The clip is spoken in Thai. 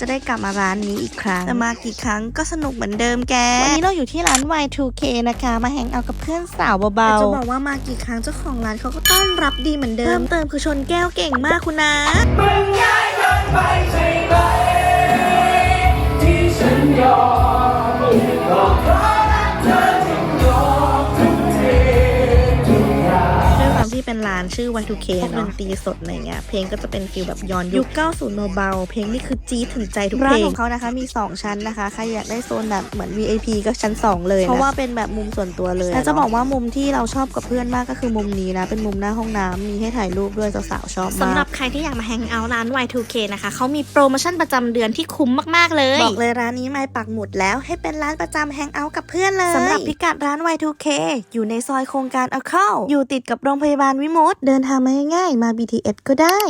จะได้กลับมาร้านนี้อีกครั้งแต่มากี่ครั้งก็สนุกเหมือนเดิมแก วันนี้เราอยู่ที่ร้าน Y2K นะคะ มาแฮงเอาท์กับเพื่อนสาวเบาๆจะบอกว่ามากี่ครั้งเจ้าของร้านเขาก็ต้อนรับดีเหมือนเดิมเพิ่มเติมคือชนแก้วเก่งมากคุณนะด้วยความที่ เป็นร้านชื่อ Y2K เนาะดนตรีสดอะไรเงี้ยเพลงก็จะเป็นฟิลแบบย้อนยุค 90เบาๆเพลงนี่คือจี๊ดถึงใจทุกเพลงร้านของเขานะคะมี 2 ชั้นนะคะ ใครอยากได้โซนแบบเหมือน VIP ก็ชั้น 2 เลยนะเพราะว่าเป็นแบบมุมส่วนตัวเลยแต่จะบอกว่ามุมที่เราชอบกับเพื่อนมากก็คือมุมนี้นะ เป็นมุมหน้าห้องน้ำมีให้ถ่ายรูปด้วยสาวๆชอบมากสำหรับใครที่อยากมาแฮงเอาท์ร้าน Y2K นะคะเขามีโปรโมชั่นประจำเดือนที่คุ้มมากๆเลย บอกเลยร้านนี้ไม่ปักหมุดแล้วให้เป็นร้านประจำแฮงเอาท์กับเพื่อนเลยสำหรับพิกัดร้าน Y2K อยู่ในซอยโครงการเอาเข้าอยู่ติดกับโรงพยาบาลวิมุตเดินทางมาง่ายๆมา BTS ก็ได้